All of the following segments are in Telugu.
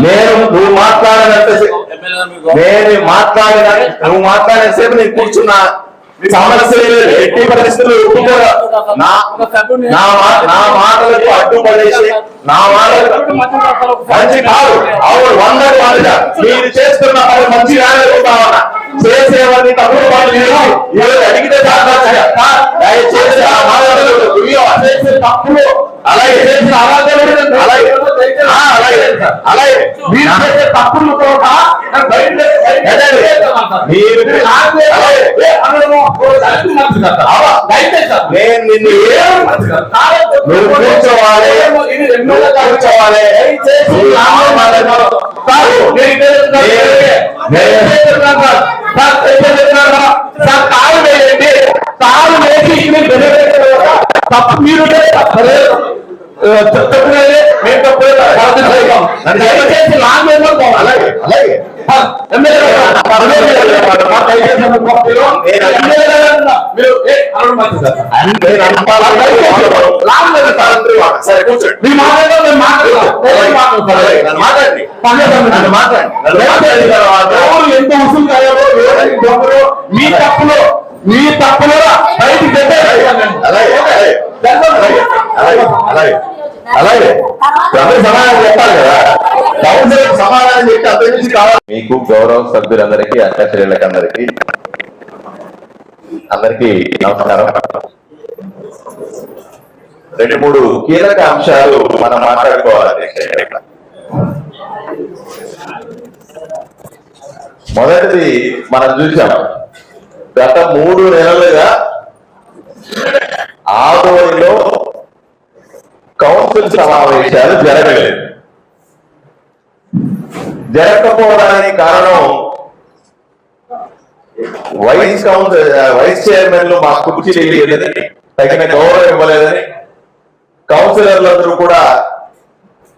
నేను నువ్వు మాట్లాడినంత నేను మాట్లాడిన నువ్వు మాట్లాడేసేపు నేను కూర్చున్నా. సమస్య లేదు. ఎట్టి పరిస్థితులు ఒప్పుకోరా. నా నా మా- నా మాటలకు అడ్డుపడేసి నా మాటలకు మంచి కాదు. అవును వాళ్ళుగా మీరు చేస్తున్న మంచి రాలేకపోతామన్నా చేసేవన్నీ తప్పుడు పనులు లేదు. ఈరోజు అడిగితే. దయచేసి ఆ మాటలు చేసే తప్పులు అలాగే. చేసిన అవాంతరాలు అలాగే. అలాగే. అలాగే. మీరు చేసే తప్పులు కూడా నేను నిన్ను ఏం నువ్వు కూర్చోవాలి. నువ్వు కూర్చోవాలి. నువ్వు రావాలని కాదు. కాలు వేయండి కాలు వేసి తప్పు మీరు తప్పులేదు. మేము తప్పులేదు. దయచేసి లాంగ్వేజ్ అలాగే అలాగే. ఎంత ఉసులు కాయాలో మీ తప్పులో మీ తప్పులో బయటికి అలాగే అలాగే అలాగే. అలాగే అలాగే అందరూ సమాధానం చెప్పాలి కదా. కౌన్సిలర్ సమాధానం చెప్తే అందరి నుంచి కావాలి. మీకు గౌరవ సభ్యులందరికీ అధ్యక్షులకి అందరికీ అందరికీ నమస్కారం. రెండు మూడు కీలక అంశాలు మనం మాట్లాడుకోవాలి. మొదటిది మనం చూసాం. గత మూడు నెలలుగా ఆదోనిలో కౌన్సిల్ సమావేశాలు జరగలేదు. జరగకపోవడానికి కారణం వైస్ కౌన్సిల్ వైస్ చైర్మన్లు మా కుర్చీలు ఇవ్వలేదని తగిన గౌరవం ఇవ్వలేదని కౌన్సిలర్లందరూ కూడా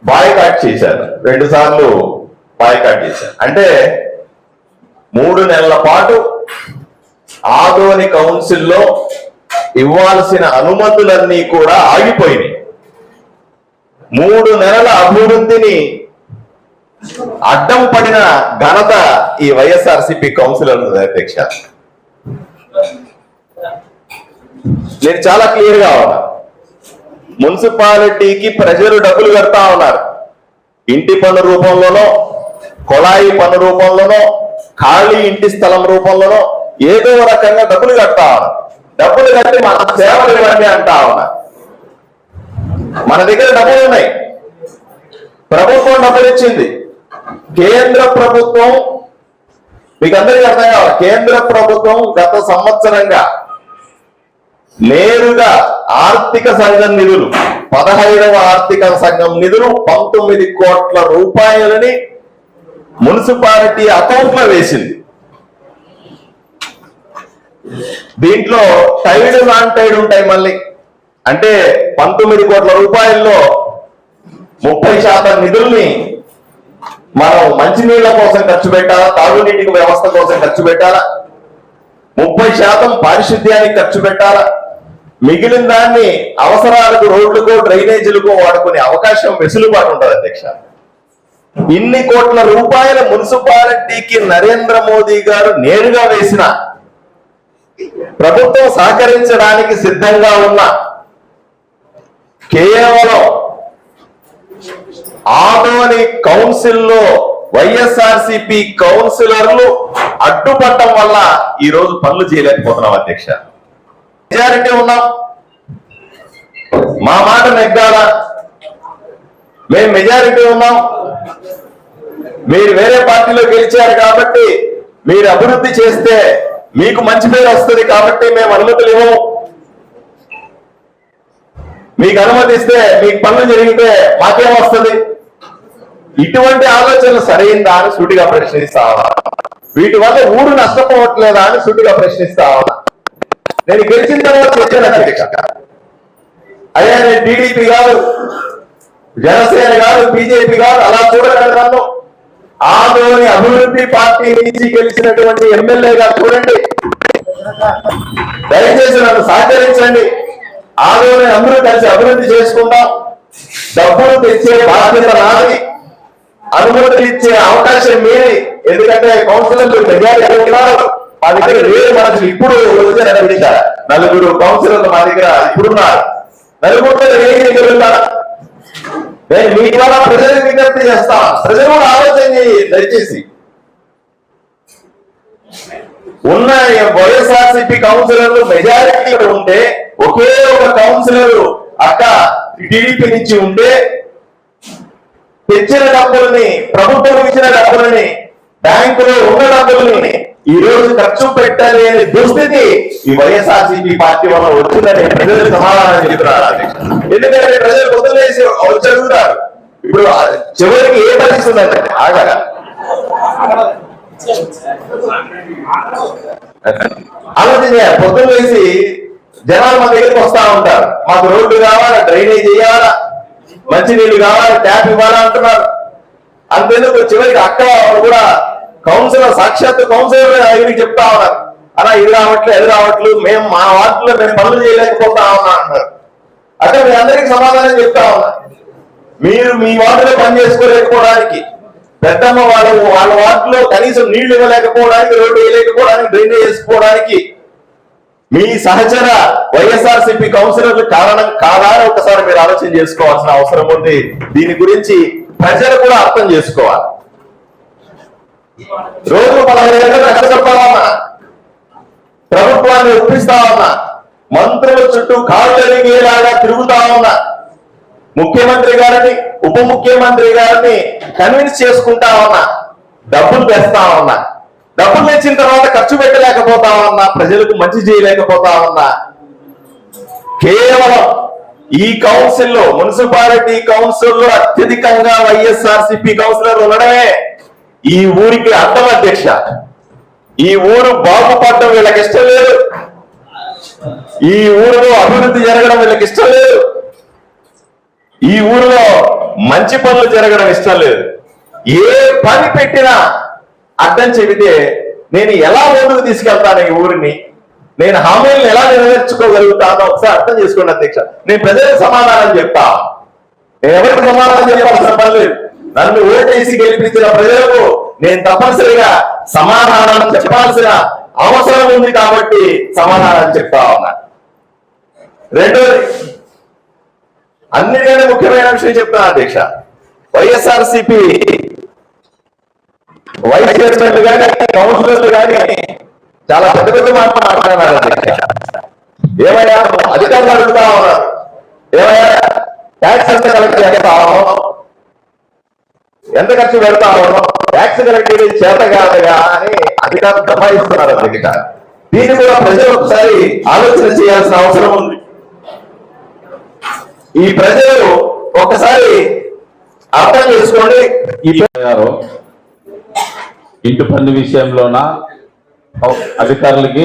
బాయ్కాట్ చేశారు. రెండు సార్లు బాయ్కాట్ చేశారు. అంటే మూడు నెలల పాటు ఆదోని కౌన్సిల్లో ఇవ్వాల్సిన అనుమతులన్నీ కూడా ఆగిపోయినాయి. మూడు నెలల అభివృద్ధిని అడ్డం పడిన ఘనత ఈ వైఎస్ఆర్సిపి కౌన్సిలర్ అధ్యక్ష. నేను చాలా క్లియర్గా ఉన్నా. మున్సిపాలిటీకి ప్రజలు డబ్బులు కడతా ఉన్నారు. ఇంటి పన్ను రూపంలోనో కొళాయి పన్ను రూపంలోనో ఖాళీ ఇంటి స్థలం రూపంలోనో ఏదో రకంగా డబ్బులు కడతా ఉన్నారు డబ్బులు కట్టి మన సేవలు ఇవ్వండి అంటా ఉన్నారు మన దగ్గర డబ్బులు ఉన్నాయి. ప్రభుత్వం డబ్బులు ఇచ్చింది. కేంద్ర ప్రభుత్వం మీకు అందరికీ అర్థం కావాలి కేంద్ర ప్రభుత్వం గత సంవత్సరంగా నేరుగా ఆర్థిక సంఘం నిధులు పదహైదవ ఆర్థిక సంఘం నిధులు పంతొమ్మిది కోట్ల రూపాయలని మున్సిపాలిటీ అకౌంట్లో వేసింది. దీంట్లో టైడ్ నాన్ టైడ్ ఉంటాయి మళ్ళీ. అంటే పంతొమ్మిది కోట్ల రూపాయల్లో ముప్పై శాతం నిధుల్ని మనం మంచినీళ్ళ కోసం ఖర్చు పెట్టాలా? తాగునీటి వ్యవస్థ కోసం ఖర్చు పెట్టాలా? ముప్పై శాతం పారిశుద్ధ్యానికి ఖర్చు పెట్టాలా? మిగిలిన దాన్ని అవసరాలకు రోడ్లకు డ్రైనేజీలకు వాడుకునే అవకాశం వెసులుబాటు ఉంటుంది అధ్యక్ష. ఇన్ని కోట్ల రూపాయల మున్సిపాలిటీకి నరేంద్ర మోదీ గారు నేరుగా వేసిన ప్రభుత్వం సహకరించడానికి సిద్ధంగా ఉన్న కేవలం ఆదోని కౌన్సిల్లో వైఎస్ఆర్సిపి కౌన్సిలర్లు అడ్డుపడటం వల్ల ఈ రోజు పనులు చేయలేకపోతున్నాం అధ్యక్ష. మెజారిటీ ఉన్నాం. మా మాట నెగ్గాలా? మేము మెజారిటీ ఉన్నాం. మీరు వేరే పార్టీలో గెలిచారు కాబట్టి మీరు అభివృద్ధి చేస్తే మీకు మంచి పేరు వస్తుంది కాబట్టి మేము అనుమతులు ఇవ్వము. మీకు అనుమతిస్తే మీకు పనులు జరిగితే మాకేం వస్తుంది? ఇటువంటి ఆలోచనలు సరైందా అని సూటిగా ప్రశ్నిస్తావా? వీటి వల్ల ఊరు నష్టపోవట్లేదా అని సూటిగా ప్రశ్నిస్తావా? నేను గెలిచిన తర్వాత వచ్చాను అధ్యక్ష అయ్యా నేను టీడీపీ కాదు జనసేన కాదు బీజేపీ కాదు అలా చూడకండి నన్ను. ఆదోని అభివృద్ధి పార్టీ నుంచి గెలిచినటువంటి ఎమ్మెల్యేగా చూడండి. దయచేసి నన్ను సహకరించండి. ఆమెలోని అందరూ కలిసి అభివృద్ధి చేసుకుందాం. డబ్బులు తెచ్చే బాధ్యత నాది. అనుమతులు ఇచ్చే అవకాశం మీది. ఎందుకంటే కౌన్సిలర్లు మెజారిటీ ఉన్నారు మా దగ్గర వేరే మనుషులు ఇప్పుడు నలుగురు కౌన్సిలర్లు మా దగ్గర ఇప్పుడున్నారు. నలుగురు నేను మీ ద్వారా ప్రజలకు విజ్ఞప్తి చేస్తా. ప్రజలు కూడా ఆలోచన దయచేసి. ఉన్న వైఎస్ఆర్సీపీ కౌన్సిలర్లు మెజారిటీలో ఉంటే ఒకే ఒక కౌన్సిలర్ అక్క టీడీపీ నుంచి ఉంటే తెచ్చిన డబ్బుల్ని ప్రభుత్వం ఇచ్చిన డబ్బుల్ని బ్యాంకులో ఉన్న డబ్బుల్ని ఈ రోజు ఖర్చు పెట్టాలి అనే దుస్థితి ఈ వైఎస్ఆర్సీపీ పార్టీ వల్ల వచ్చిందని ప్రజలు సమాధానం చెప్తున్నారు ఎందుకంటే ప్రజలు వదిలేసి వచ్చి ఇప్పుడు చివరికి ఏ పరిస్థితి ఉందంటే ఆగగా ఆలోచన చేయాలి పొద్దున్న వేసి జనాలు మా దగ్గరికి వస్తా ఉంటారు. మాకు రోడ్లు కావాలా డ్రైనేజ్ చేయాలా? మంచినీళ్ళు కావాలి ట్యాప్ ఇవ్వాలంటున్నారు అంతేందుకు చివరికి అక్క వాళ్ళు కూడా కౌన్సిలర్ సాక్షాత్ కౌన్సిలర్ దగ్గరికి చెప్తా ఉన్నారు. అలా ఇది రావట్లేదు అది రావట్లు మేము మా వార్డులో మేము పనులు చేయలేకపోతా ఉన్నా అంటున్నారు అంటే మీ అందరికి సమాధానం చెప్తా ఉన్నా. మీరు మీ వార్డులో పని చేసుకోలేకపోవడానికి పెద్దమ్మ వాళ్ళ వాళ్ళ వార్డులో కనీసం నీళ్ళు ఇవ్వలేకపోవడానికి రోడ్డు వేయలేకపోవడానికి డ్రైనేజ్ చేసుకోవడానికి మీ సహచర వైఎస్ఆర్ సిపి కౌన్సిలర్లు కారణం కాదా అని ఒకసారి మీరు ఆలోచన చేసుకోవాల్సిన అవసరం ఉంది? దీని గురించి ప్రజలు కూడా అర్థం చేసుకోవాలి. రోజు పదహైదు గంటలు కష్టపడతామన్నా ప్రభుత్వాన్ని ఒప్పిస్తా ఉన్నా మంత్రుల చుట్టూ కాళ్ళు ఎరిగేలాగా తిరుగుతా ఉన్నా ముఖ్యమంత్రి గారిని ఉప ముఖ్యమంత్రి గారిని కన్విన్స్ చేసుకుంటా ఉన్నా డబ్బులు తెస్తా ఉన్నా డబ్బులు తెచ్చిన తర్వాత ఖర్చు పెట్టలేకపోతా ఉన్నా ప్రజలకు మంచి చేయలేకపోతా ఉన్నా కేవలం ఈ కౌన్సిల్లో మున్సిపాలిటీ కౌన్సిల్లో అత్యధికంగా వైఎస్ఆర్ సిపి కౌన్సిలర్ ఉండడమే ఈ ఊరికి అర్థం అధ్యక్ష. ఈ ఊరు బాగుపడడం వీళ్ళకి ఇష్టం లేదు. ఈ ఊరిలో అభివృద్ధి జరగడం వీళ్ళకి ఇష్టం లేదు. ఈ ఊరిలో మంచి పనులు జరగడం ఇష్టం లేదు. ఏ పని పెట్టినా అడ్డం చెబితే నేను ఎలా ముందుకు తీసుకెళ్తాను ఈ ఊరిని? నేను హామీలను ఎలా నెరవేర్చుకోగలుగుతానో ఒకసారి అర్థం చేసుకోండి అధ్యక్ష. నేను ప్రజలకు సమాధానం చెప్తా. నేను ఎవరికి సమాధానం చెప్పాల్సిన పని లేదు. నన్ను ఓటేసి గెలిపించిన ప్రజలకు నేను తప్పనిసరిగా సమాధానం చెప్పాల్సిన అవసరం ఉంది కాబట్టి సమాధానం చెప్తా ఉన్నా. రెండోది అన్నిటికంటే ముఖ్యమైన విషయం చెప్తాను అధ్యక్ష. వైఎస్ఆర్ సిపి వైస్ చైర్మన్లు కానీ కౌన్సిలర్లు కానీ చాలా పెద్ద పెద్ద మాటలు మాట్లాడారు. ఏమయ్యా అధికారులు అడుగుతా ఉన్నా ఏమయ్యా ట్యాక్స్ ఎంత కలెక్ట్ చేస్తాము ఎంత ఖర్చు పెడతాము ట్యాక్స్ కలెక్ట్ చేయడం చేత కాదుగా అని అధికారులు దబాయిస్తున్నారు అధ్యక్ష దీన్ని కూడా ప్రజలు ఒకసారి ఆలోచన చేయాల్సిన అవసరం ఉంది. ఈ ప్రజలు ఒకసారి అర్థం చేసుకోండి. ఈ ఇంటి పన్ను విషయంలోన? అధికారులకి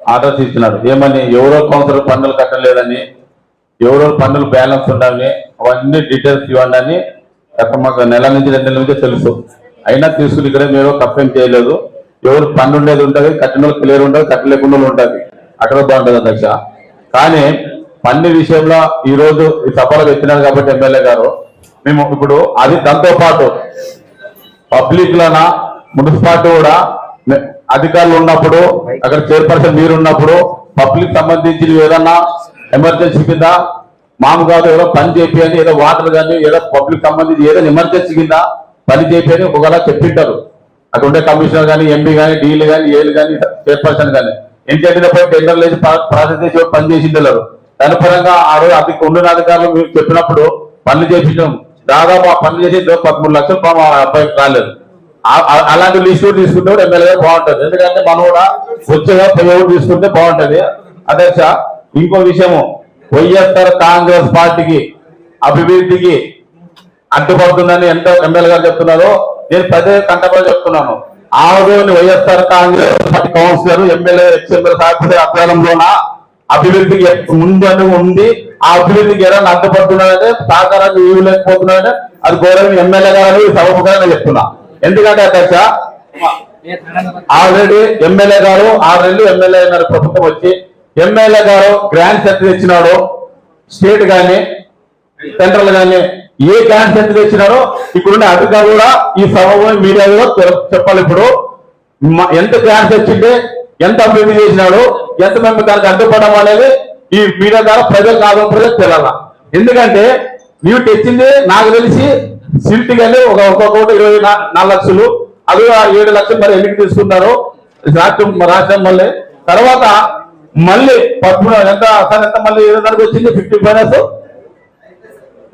ఆర్డర్స్ ఇచ్చినాడు ఏమని? ఎవరో కౌన్సిలర్ పన్నులు కట్టలేదని ఎవరో పన్నులు బ్యాలెన్స్ ఉండాలని అవన్నీ డీటెయిల్స్ ఇవ్వండి అని మాకు నెల నుంచి రెండు నెలల నుంచి తెలుసు. అయినా తీసుకుని ఇక్కడ మీరు కంప్లైంట్ చేయలేదు. ఎవరు పన్ను ఉండేది ఉంటుంది కట్టిన క్లియర్ ఉంటుంది కట్టలేకుండా వాళ్ళు ఉంటుంది అక్కడ బాగుంటుంది అధ్యక్ష. కానీ పన్ను విషయంలో ఈరోజు ఈ సభలో పెట్టినారు కాబట్టి ఎమ్మెల్యే గారు మేము ఇప్పుడు అది దాంతో పాటు పబ్లిక్ లోన మున్సిపాలిటీ కూడా అధికారులు ఉన్నప్పుడు అక్కడ చైర్పర్సన్ మీరు ఉన్నప్పుడు పబ్లిక్ సంబంధించి ఏదన్నా ఎమర్జెన్సీ కింద మామూలుగా ఏదో పని చేపి ఏదో వాటర్ కానీ ఏదో పబ్లిక్ సంబంధించి ఏదైనా ఎమర్జెన్సీ కింద పని చేపి అని ఒకవేళ చెప్పింటారు. అక్కడ ఉండే కమిషనర్ కానీ ఎంపీ కానీ డీలు కానీ ఏలు కానీ చైర్పర్సన్ కానీ. ఏం చెప్పినప్పుడు టెండర్ లేచి ప్రాసెస్ చేసి పని చేసి వెళ్ళరు దాని పరంగా ఆ రోజు అధిక ఉండిన అధికారులు మీరు చెప్పినప్పుడు పనులు చేపించడం దాదాపు ఆ పనులు చేసి పదమూడు లక్షలు మా ఆ అబ్బాయికి రాలేదు. అలాంటి లిస్టు తీసుకుంటే కూడా ఎమ్మెల్యే బాగుంటుంది. ఎందుకంటే మనం కూడా వచ్చేగా పోయేవాడు తీసుకుంటే బాగుంటది. అధ్యక్ష ఇంకో విషయము. వైఎస్ఆర్ కాంగ్రెస్ పార్టీకి అభివృద్ధికి అడ్డుపడుతుందని ఎంతో ఎమ్మెల్యే గారు చెప్తున్నారో నేను పదే కంటపడి చెప్తున్నాను. ఆ రోజు YSR Congress party councillor MLA ex MLA సాక్షి అధ్యయనంలోన అభివృద్ధికి ముందని ఉంది ఆ అభివృద్ధికి ఎవరైనా అడ్డుపడుతున్నాడంటే సహకారాన్ని ఇవ్వలేకపోతున్నాడంటే అది గౌరవ ఎమ్మెల్యే గారు సభకు నేను చెప్తున్నా. ఎందుకంటే అధ్యక్ష ఆల్రెడీ ఎమ్మెల్యే గారు ఆల్రెడీ ఎమ్మెల్యే గారు ప్రభుత్వం వచ్చి ఎమ్మెల్యే గారు గ్రాండ్ సెట్ ఇచ్చినాడు స్టేట్ కానీ సెంట్రల్ కానీ ఏ గ్రాండ్ సెట్ తెచ్చినారో ఇప్పుడున్న అధికారులు కూడా ఈ సభ మీడియా కూడా చెప్పాలి ఇప్పుడు. ఎంత క్యాన్స్ తెచ్చింటే ఎంత అభివృద్ధి చేసినాడు ఎంత మేము దానికి అడ్డుపడడం అనేది ఈ మీడియా ద్వారా ప్రజలు కాదు ప్రజలు తెలంగాణ. ఎందుకంటే నీవు తెచ్చింది నాకు తెలిసి సిల్ట్ కానీ ఒక ఒక కోటి ఇరవై నాలుగు లక్షలు అది ఆ ఏడు లక్షలు మరి ఎన్నిక తీసుకున్నారు రాష్ట్రం రాష్ట్రం మళ్ళీ తర్వాత మళ్ళీ పద్మ ఎంత సార్ ఎంత మళ్ళీ ఏడు దానికి వచ్చింది? Fifty finance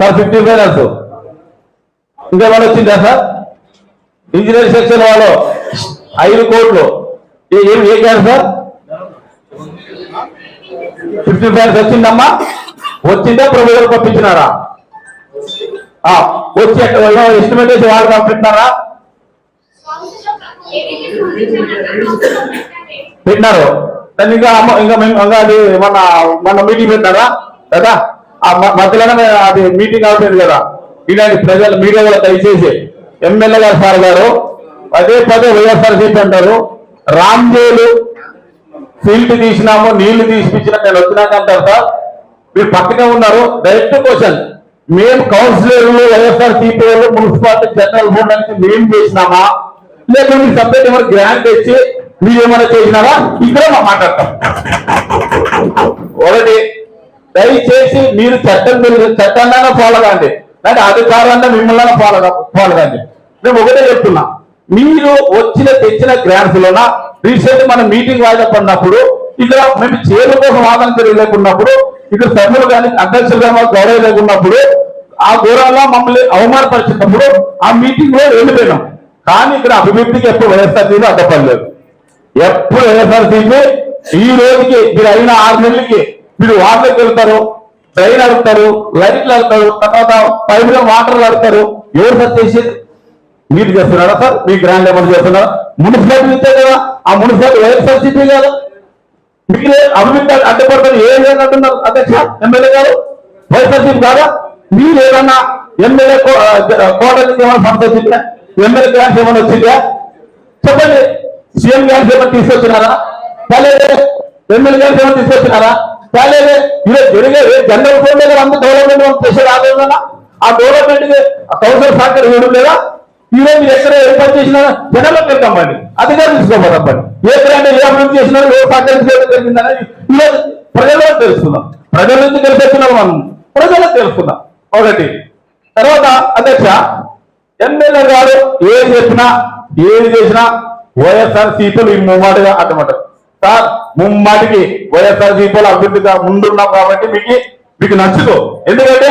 sir fifty finance ఇంకేమైనా వచ్చిందా సార్? ఇంజనీరింగ్ సెక్షన్ వాళ్ళు ఐదు కోట్లు. ఏం ఏం ఏ సార్? ఫిఫ్టీ ఫైనాన్స్ వచ్చిందమ్మా? వచ్చిందా ప్రభుత్వం పంపించినారా? ఆ, వచ్చి ఎస్టిమేట్ చేసి వాళ్ళు పంపిస్తున్నారా? పెట్టినారు. దాన్ని ఇంకా అమ్మ- ఇంకా మేము ఇంకా అది మన మన మీటింగ్ పెట్టినారా? కదా? ఆ మ- మధ్యలోనే అది మీటింగ్ అవుతుంది కదా. ఇలాంటి ప్రజలు మీడియా కూడా దయచేసి ఎమ్మెల్యే గారు సార్ గారు పదే పదే వైఎస్ఆర్ చెప్పి అంటారు రామ్జేలు ఫీల్డ్ తీసినాము నీళ్ళు తీసిపించిన నేను వచ్చినాక అంటారు సార్ మీరు పక్కనే ఉన్నారు డైరెక్ట్ క్వశ్చన్ మేము కౌన్సిలర్లు వైఎస్ఆర్ సిపిఐలు మున్సిపాలిటీ జనరల్ బోర్డు నుంచి మేము చేసినామా? లేకపోతే మీకు సబ్జెక్ట్ ఏమైనా గ్రాంట్ ఇచ్చి మీరు ఏమైనా చేసినారా? ఇక్కడ మా మాట్లాడతాం ఒకటి దయచేసి మీరు చట్టం తెలియదు చట్టాన్ని ఫాలో కాండి. అంటే అధికారాన్ని మిమ్మల్ని ఫాలో ఫాలో కాండి. మేము ఒకటే చెప్తున్నా. మీరు వచ్చిన తెచ్చిన గ్రాంట్స్లోనా రీసెంట్ మన మీటింగ్ వాయిదా పడినప్పుడు ఇక్కడ మేము చేరు కోసం వాదన తెలియలేకున్నప్పుడు ఇక్కడ సభ్యులు కానీ అధ్యక్షులు కానీ గౌరవ గౌరవం లేకున్నప్పుడు ఆ గౌరవంలో మమ్మల్ని అవమానపరిచినప్పుడు ఆ మీటింగ్లో వెళ్ళిపోయినాం. కానీ ఇక్కడ అభివృద్ధికి ఎప్పుడు వైఎస్ఆర్ అడ్డపడలేదు. ఎప్పుడు వైఎస్ఆర్సీపీ ఈ రోజుకి మీరు అయిన ఆరు నెలలకి మీరు వాటర్కి వెళ్తారు ట్రైన్ అడుగుతారు లైట్లు అడుగుతారు తర్వాత పైపులో వాటర్లు అడుగుతారు ఎవరు సార్ చేసేది? మీరు చేస్తున్నారా సార్? మీ గ్రాండ్ ఏమైనా చేస్తున్నారా మున్సిపాలిటీ ఇస్తే కదా ఆ మున్సిపాలిటీ వైఎస్ఆర్సీపీ కదా మీరే అభివృద్ధి అడ్డుపడతారు ఏ లేదంటున్నారు. అధ్యక్ష ఎమ్మెల్యే గారు వైఎస్ఆర్సీపీ కాదా? మీరు ఏదన్నా ఎమ్మెల్యే కోట ఏమైనా సంస్థ వచ్చిందా? ఎమ్మెల్యే గ్రాంట్స్ ఏమైనా వచ్చిందా? చెప్పండి. సీఎం గ్రాంట్స్ ఏమైనా తీసుకొచ్చినారా? కాలేదే ఎమ్మెల్యే గ్రాంట్స్ ఏమైనా తీసుకొచ్చినారా? కాలేదే ఇదే జరిగే జనరల్ ఫోన్ దగ్గర అంత డెవలప్మెంట్ చేసే రాలేదన్నా ఆ డెవలప్మెంట్ కౌన్సిల్ సహకారం ఇవ్వడం లేదా? ఈరోజు మీరు ఎక్కడ ఏ పని చేసినా జనాలకు వెళ్తామండి అధికారులు తీసుకోబోతామండి ఏ గ్రాండ్ ఏ అభివృద్ధి చేసినా ఏ సహకరించడం జరిగిందని ఈరోజు ప్రజల్లో తెలుస్తున్నాం. ప్రజల నుంచి తెలిసేస్తున్నాం మనం. ప్రజలకు తెలుసుకుందాం ఒకటి. తర్వాత అధ్యక్ష ఎమ్మెల్యే గారు ఏది చెప్పినా ఏది చేసినా వైఎస్ఆర్ సీపీలు ఈ ముమ్మాటిగా అన్నమాట సార్ ముమ్మాటికి వైఎస్ఆర్ సీపీలు అభివృద్ధిగా ముందున్నాం కాబట్టి మీకు మీకు నచ్చదు ఎందుకంటే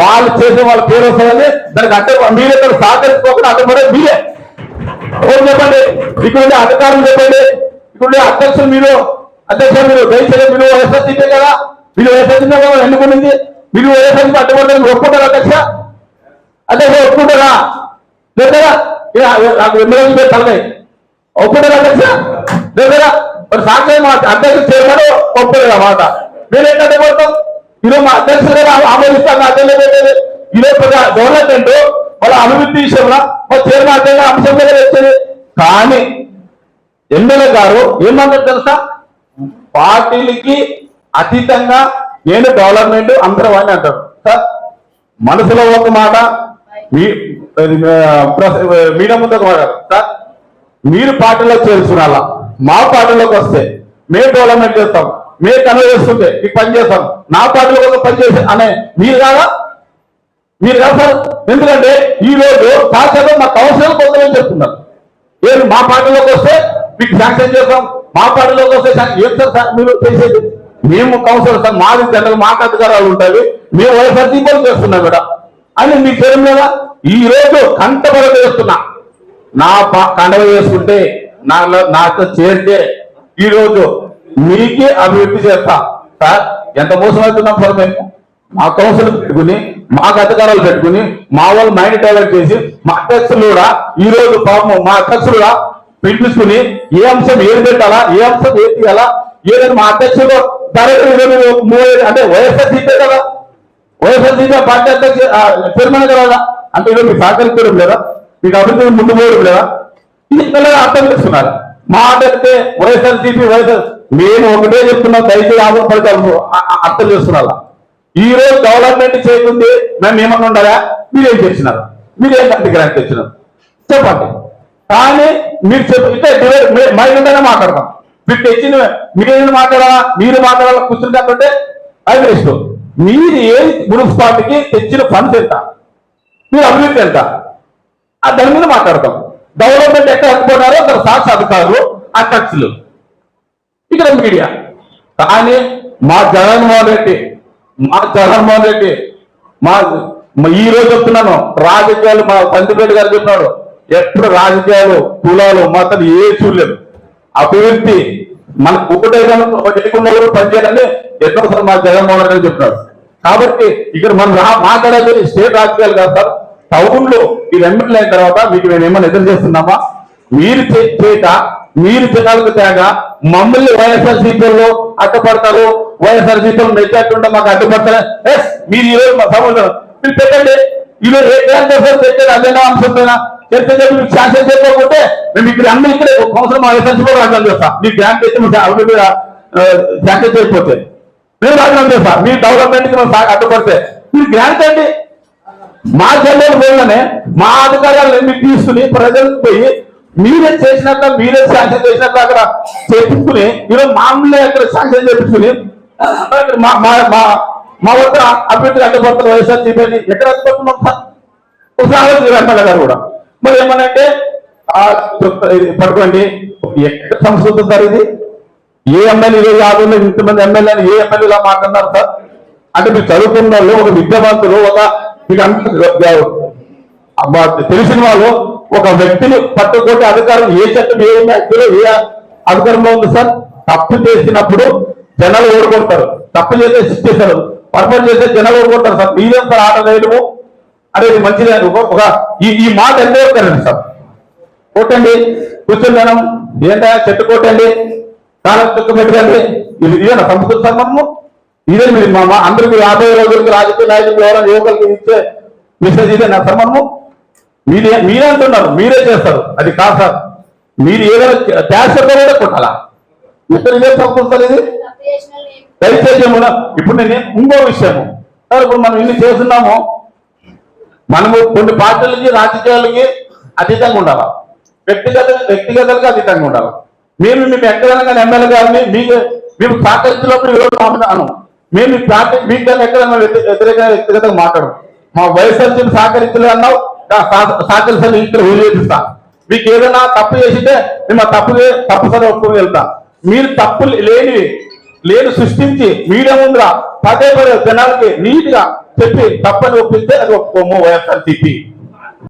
వాళ్ళు చేసే వాళ్ళ పేరు వస్తుందని దానికి అడ్డ మీరే ఇక్కడ సహకరించుకోకుండా అడ్డపడే మీరే. ఎవరు చెప్పండి? ఇక్కడ ఉండే అధికారులు చెప్పండి. ఇక్కడ ఉండే అధ్యక్షులు మీరు అధ్యక్షులు మీరు దయచేసి మీరు వైఎస్ఆర్ కదా? మీరు వైఎస్ఆర్ ఎన్నుకునింది మీరు వైఎస్ఆర్ సీపీ అడ్డపడడానికి ఒప్పుకుంటారు అధ్యక్ష? అధ్యక్ష ఒప్పుకుంటారా? లేదా నాకు ఎమ్మెల్యే పేరు తలకాయ ఒప్పుకుంటారా అధ్యక్ష? లేదా మరి సాక్షి మా అధ్యక్షుడు చేయమని ఒప్పుకోలేదు మాట? మీరు ఏంటంటే కొడతాం ఈరోజు మా అధ్యక్షుడు ఆమోదిస్తాను అదే ఈరోజు గవర్నమెంట్ వాళ్ళ అభివృద్ధి విషయంలో మా చైర్మన్ అధ్యయన అంశం మీద వచ్చేది కానీ ఎమ్మెల్యే గారు ఏమన్నారు తెలుసా? పార్టీలకి అతీతంగా నేను డెవలప్మెంట్ అందరూ అని అంటారు. సార్ మనసులో ఒక మాట మీ మీడియా ముందు ఒక మాట. సార్ మీరు పార్టీలో చేరుకున్నాలా మా పార్టీలోకి వస్తే మేము డెవలప్మెంట్ చేస్తాం. మేము కన్వే చేస్తుంటే మీకు పని చేస్తాం నా పార్టీలో కూడా పనిచేసి అనే మీరు కాదా? మీరు కాదు సార్. ఎందుకంటే ఈ రోజు శాసనం మా కౌన్సిలర్ కొంతమంది చెప్తున్నారు. ఏది మా పార్టీలోకి వస్తే మీకు శాంక్షన్ చేస్తాం. మా పార్టీలోకి వస్తే ఏం సార్? సార్ మీరు చేసేది? మేము కౌన్సిలర్ సార్. మాది జనరల్ మాకు అధికారాలు ఉంటాయి. మేము వైఎస్ఆర్ దీపాలు చేస్తున్నాం కూడా అని మీకు తెలియదు కదా ఈ రోజు కంటబడ చేస్తున్నా. నా కండవ చేసుకుంటే నాలో నాతో చేరితే ఈ రోజు మీకే అభివృద్ధి చేస్తా. సార్ ఎంత మోసం అవుతున్నాం సార్ మేము? మా కౌన్సిల్ పెట్టుకుని మాకు అధికారాలు పెట్టుకుని మా వాళ్ళు మైండ్ డైవర్ట్ చేసి మా అధ్యక్షులు కూడా ఈ రోజు పాపం మా అధ్యక్షులు కూడా పిలిపించుకుని ఏ అంశం ఏది పెట్టాలా ఏ అంశం ఏది తీయాలా? ఏదైనా మా అధ్యక్షులు డైరెక్టర్ అంటే వైఎస్ఆర్ సీటే కదా? వైఎస్ఆర్ సీపీ పార్టీ అధ్యక్ష చైర్మన్ కదా అంటే ఈరోజు మీకు సహకరించడం లేదా? మీకు అభివృద్ధి ముందు పోవడం లేదా? ఇది పిల్లలు అర్థం చేస్తున్నారు మా అంటే వైఎస్ఆర్ సీపీ వైఎస్ఆర్ మేము ఒకటే చెప్తున్నాం దయచేసి ఆధారపడతాము అర్థం చేస్తున్నారు ఈ రోజు డెవలప్మెంట్ చేయకుంది మేము ఏమన్నా ఉండాలా? మీరేం చేసినారు మీరేం గ్రాంట్ తెచ్చినారు చెప్పండి. కానీ మీరు చెప్తే ఇట్లా మైండ్గానే మాట్లాడతాం మీరు తెచ్చిన మీరు మాట్లాడాలా? మీరు మాట్లాడాలా? కూర్చుని కాకుంటే అది వేస్ట్. మీరు ఏ మున్సిపాలిటీకి తెచ్చిన ఫండ్స్ ఎంత? మీరు అభివృద్ధి ఎంత? దాని మీద మాట్లాడతాం. డెవలప్మెంట్ ఎక్కడ అనుకున్నారో అక్కడ సాక్షి అధికారులు ఆ ఖర్చులు ఇక్కడ మీడియా. కానీ మా జగన్మోహన్ రెడ్డి మా జగన్మోహన్ రెడ్డి మా ఈ రోజు చెప్తున్నాను రాజకీయాలు మా పందిపేట గారు చెప్తున్నాడు ఎప్పుడు రాజకీయాలు కులాలు మతాలు ఏ చూడలేదు అభివృద్ధి మనకు ఒకటే పనిచేయాలని ఎన్నోసారి మా జగన్మోహన్ రెడ్డి చెప్తున్నాడు కాబట్టి ఇక్కడ మనం మాట్లాడేది స్టేట్ రాజకీయాలు కాదు సార్. టౌన్లో మీరు ఎమ్మెల్యే అయిన తర్వాత మీకు మేము ఏమైనా ఎదురు చేస్తున్నామా? మీరు చేత మీరు జనాలకు తేగా మమ్మల్ని వైఎస్ఆర్ సీపీలో అడ్డుపడతారు. వైఎస్ఆర్ సీపీలో నెట్టకుండా మాకు అడ్డుపడతారు. ఎస్ మీరు ఈ రోజు మా సభలో మీరు పెట్టండి. ఈరోజు ఏ చేస్తారు పెట్టండి అదేనా అంశంపైన చేస్తే చెప్పి శాసన చేయకపోతే మేము ఇక్కడ అన్ని ఇక్కడ ఒక సంవత్సరం వైఎస్ఆర్ సీపీ రాజధాని చేస్తాం. మీ గ్రాంట్ చేస్తే మేము అభివృద్ధి శాసన చేయకపోతే మేము రాజధాని చేస్తాం. మీ డెవలప్మెంట్కి అడ్డుపడితే. మీరు గ్రాంట్ అండి. మా జిల్లాలో పోగానే మా అధికారాలన్నీ తీసుకుని ప్రజలకు పోయి మీరే చేసినట్ల మీరే శాంక్షన్ చేసినట్ల అక్కడ చేపించుకుని ఈరోజు మామూలుగా అక్కడ శాంక్షన్ చేపించుకుని మా మా మా మా వద్ద అభ్యర్థులు అడ్డుపడుతున్న వైఎస్ఆర్ చెప్పని ఎక్కడ అడ్డుపడుతున్నాం సార్? ఒకసారి ఎమ్మెల్యే గారు కూడా. మరి ఏమనంటే ఆ ఇది ఎక్కడ సంస్కృతి సార్ ఇది? ఏ ఎమ్మెల్యే యాభైలో ఇంతమంది ఎమ్మెల్యేలు ఏ ఎమ్మెల్యేలా మాట్లాడతారు సార్? అంటే మీరు చదువుకున్న వాళ్ళు ఒక విద్యావంతులు ఒక మీకు అంత అబ్బా, తెలిసిన వాళ్ళు ఒక వ్యక్తిని పట్టుకోటి అధికారం ఏ చట్టం ఏ వ్యక్తిలో ఏ అధికారంలో ఉంది సార్? తప్పు చేసినప్పుడు జనాలు ఓడుకుంటారు తప్పు చేస్తే శిక్షిస్తారు. పొరపాటు చేస్తే జనాలు ఓడుకుంటారు సార్. మీరేం సార్ ఆట వేయడము? అనేది మంచిది ఒక- ఈ ఈ మాట ఎంతో కరండి సార్? కొట్టండి కూర్చొని జనం ఏంటా? చెట్టు కొట్టండి. కాలం చుక్క పెట్టండి ఇది ఇదేనా సంస్కృతి సంబంధము ఇదే మీరు మా అందరికీ యాభై రోజులకి రాజకీయ నాయకులు ఎవరైనా యువకులకి ఇచ్చే మెసేజ్ ఇదే నా సంబంధము మీరే మీరే అంటున్నారు మీరే చేస్తారు. అది కాదు సార్. మీరు ఏదైనా ట్యాక్స్ కూడా కొట్టాలా? ఇక్కడ ఇదే సంస్కృతి సార్ ఇది? దయచేసి ఇప్పుడు నేను ఇంకో విషయము. సార్ ఇప్పుడు మనం ఇన్ని చేస్తున్నాము మనము కొన్ని పార్టీలకి రాజకీయాలకి అతీతంగా ఉండాలి? వ్యక్తిగత వ్యక్తిగతలకు అతీతంగా ఉండాలి? మేము మేము ఎక్కడైనా కానీ ఎమ్మెల్యే గారిని మీకు మేము సహకరించినప్పుడు ఈరోజు మాట్లాడాను మేము మీ పార్టీ మీకు కానీ ఎక్కడైనా వ్యక్తి- వ్యతిరేకంగా వ్యక్తిగతంగా మాట్లాడము. మా వైఎస్ఆర్సీని సహకరించలేదు అన్నావు. సహకరిస్తాను ఇక్కడ వినియోగిస్తా మీకు ఏదైనా తప్పు చేసితే మేము తప్పు తప్పు సరే ఒప్పుకొని వెళ్తా. మీరు తప్పు లేని లేని సృష్టించి మీడియా ముందర పదే పదే జనాలకి నీట్గా చెప్పి తప్పని ఒప్పిస్తే అది ఒప్పుకోము వైఎస్ఆర్ సిపి